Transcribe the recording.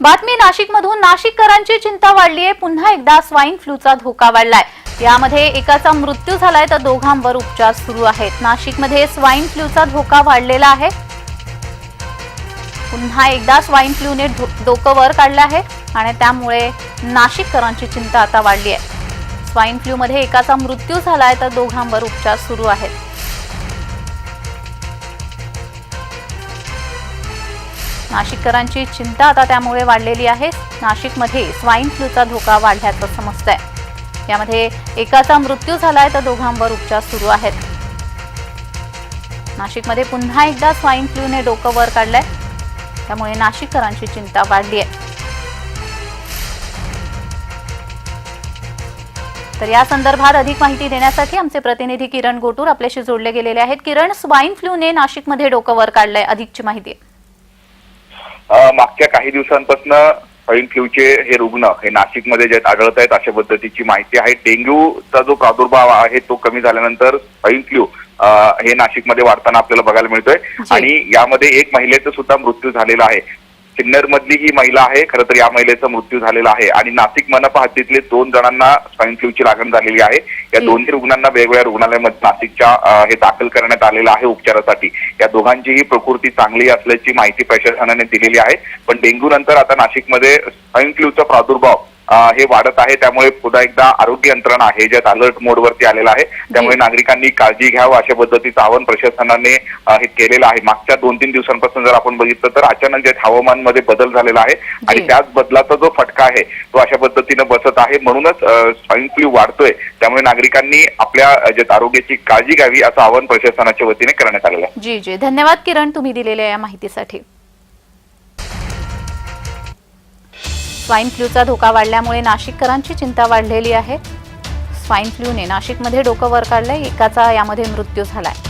बातमी नाशिकमधून. नाशिककरांची चिंता वाढली आहे पुन्हा एकदा स्वाईन फ्लूचा धोका वाढलाय. यामध्ये एकाचा मृत्यू झालाय तर दोघांवर उपचार सुरू आहेत. नाशिकमध्ये स्वाईन फ्लूचा धोका वाढलेला आहे. पुन्हा एकदा स्वाईन फ्लूने धो- डोकं वर काढलं आहे आणि त्यामुळे नाशिककरांची चिंता आता वाढली आहे स्वाईन फ्लूमध्ये एकाचा मृत्यू झालाय तर दोघांवर उपचार सुरू आहेत. नाशिककरांची चिंता आता त्यामुळे वाढलेली आहे. नाशिकमध्ये स्वाईन फ्लूचा धोका वाढल्याचं समजतंय. यामध्ये एकाचा मृत्यू झालाय तर दोघांवर उपचार सुरू आहेत. नाशिकमध्ये पुन्हा एकदा स्वाईन फ्लूने डोकं वर काढलंय. त्यामुळे नाशिककरांची चिंता वाढली आहे तर या संदर्भात अधिक माहिती देण्यासाठी आमचे प्रतिनिधी किरण गोटूर आपल्याशी जोडले गेलेले आहेत. किरण स्वाईन फ्लूने नाशिकमध्ये डोकं वर काढलंय अधिकची माहिती. मागच्या काही दिवसांपासून स्वाईन फ्लूचे हे रुग्ण हे नाशिकमध्ये जे आढळत आहेत अशा पद्धतीची माहिती आहे. डेंग्यूचा जो प्रादुर्भाव आहे तो कमी झाल्यानंतर स्वाईन फ्लू हे नाशिकमध्ये वाढताना आपल्याला बघायला मिळतोय. आणि यामध्ये एक महिलेचा सुद्धा मृत्यू झालेला आहे. सिन्नर मधली ही महिला आहे. खरं तर या महिलेचा मृत्यू झालेला आहे. आणि नाशिक मनपा हद्दीतले दोन जणांना स्वाईन फ्लूची लागण झालेली आहे. या. दोन्ही रुग्णांना वेगवेगळ्या रुग्णालयामध्ये नाशिकच्या हे दाखल करण्यात आलेलं आहे उपचारासाठी. या दोघांचीही प्रकृती चांगली असल्याची माहिती प्रशासनाने दिलेली आहे. पण डेंग्यू नंतर आता नाशिकमध्ये स्वाईन फ्लूचा प्रादुर्भाव हे वाढत आहे. त्यामुळे पुन्हा एकदा आरोग्य यंत्रणा हे ज्यात अलर्ट मोडवरती आलेलं आहे त्यामुळे नागरिकांनी काळजी घ्यावं अशा पद्धतीचं आवाहन प्रशासनाने हे केलेलं आहे. मागच्या दोन तीन दिवसांपासून जर आपण बघितलं तर अचानक जे हवामानमध्ये बदल झालेला आहे आणि जी. त्याच बदलाचा जो फटका आहे तो अशा पद्धतीनं बसत आहे. म्हणूनच स्वाईन फ्लू वाढतोय. त्यामुळे नागरिकांनी आपल्या ज्यात आरोग्याची काळजी घ्यावी असं आवाहन प्रशासनाच्या वतीने करण्यात आलेलं आहे. जी जी. धन्यवाद किरण तुम्ही दिलेल्या या माहितीसाठी. स्वाईन फ्लूचा धोका वाढल्यामुळे नाशिककरांची चिंता वाढलेली आहे. स्वाईन फ्लूने नाशिकमध्ये डोकं वर काढलंय एकाचा यामध्ये मृत्यू झालाय.